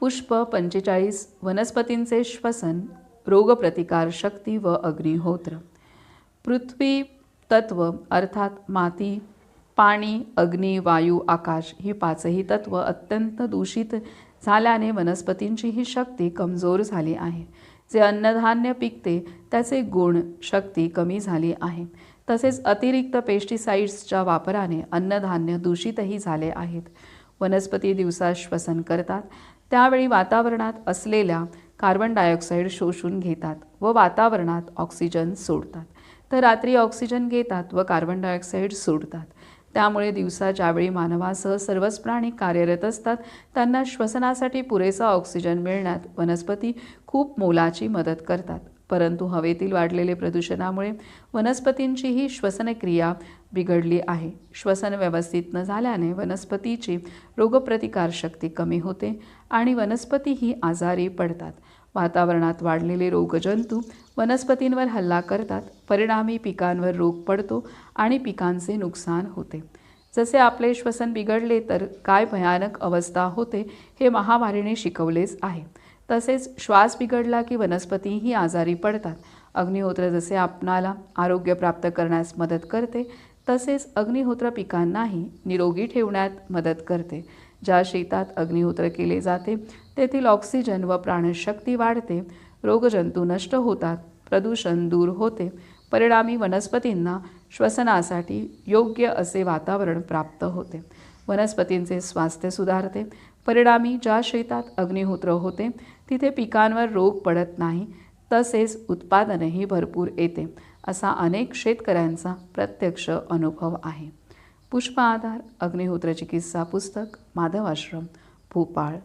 पुष्प पंचेचाळीस वनस्पतींचे श्वसन रोगप्रतिकार शक्ती व अग्निहोत्र. पृथ्वी तत्व अर्थात माती पाणी अग्नी वायू आकाश ही पाचही तत्व अत्यंत दूषित झाल्याने वनस्पतींची ही शक्ती कमजोर झाली आहे. जे अन्नधान्य पिकते त्याचे गुण शक्ती कमी झाली आहे. तसेच अतिरिक्त पेस्टिसाइड्सच्या वापराने अन्नधान्य दूषितही झाले आहेत. वनस्पती दिवसा श्वसन करतात त्यावेळी वातावरणात असलेल्या कार्बन डायऑक्साईड शोषून घेतात व वातावरणात ऑक्सिजन सोडतात. तर रात्री ऑक्सिजन घेतात व कार्बन डायऑक्साईड सोडतात. त्यामुळे दिवसा ज्यावेळी मानवासह सर्वच प्राणी कार्यरत असतात त्यांना श्वसनासाठी पुरेसा ऑक्सिजन मिळण्यात वनस्पती खूप मोलाची मदत करतात. परंतु हवेतील वाढलेले प्रदूषणामुळे वनस्पतींचीही श्वसनक्रिया बिघडली आहे. श्वसन व्यवस्थित न झाल्याने वनस्पतीची रोगप्रतिकारशक्ती कमी होते आणि वनस्पतीही आजारी पडतात. वातावरणात वाढलेले रोगजंतू वनस्पतींवर हल्ला करतात. परिणामी पिकांवर रोग पडतो आणि पिकांचे नुकसान होते. जसे आपले श्वसन बिघडले तर काय भयानक अवस्था होते हे महामारीने शिकवलेच आहे. तसेच श्वास बिघडला की वनस्पतीही आजारी पडतात. अग्निहोत्र जसे आपणाला आरोग्य प्राप्त करण्यास मदत करते तसेच अग्निहोत्र पिकांनाही निरोगी ठेवण्यात मदत करते. ज्या शेतात अग्निहोत्र केले जाते तेथील ऑक्सिजन व प्राणशक्ती वाढते रोगजंतू नष्ट होतात प्रदूषण दूर होते परिणामी वनस्पतींना श्वसनासाठी योग्य असे वातावरण प्राप्त होते. वनस्पतींचे स्वास्थ्य सुधारते. परिणामी ज्या शेतात अग्निहोत्र होते तिथे पिकांवर रोग पडत नाही. तसेच उत्पादनही भरपूर येते असा अनेक शेतकऱ्यांचा प्रत्यक्ष अनुभव आहे. पुष्प आधार अग्निहोत्र चिकित्सा पुस्तक माधवाश्रम भोपाळ.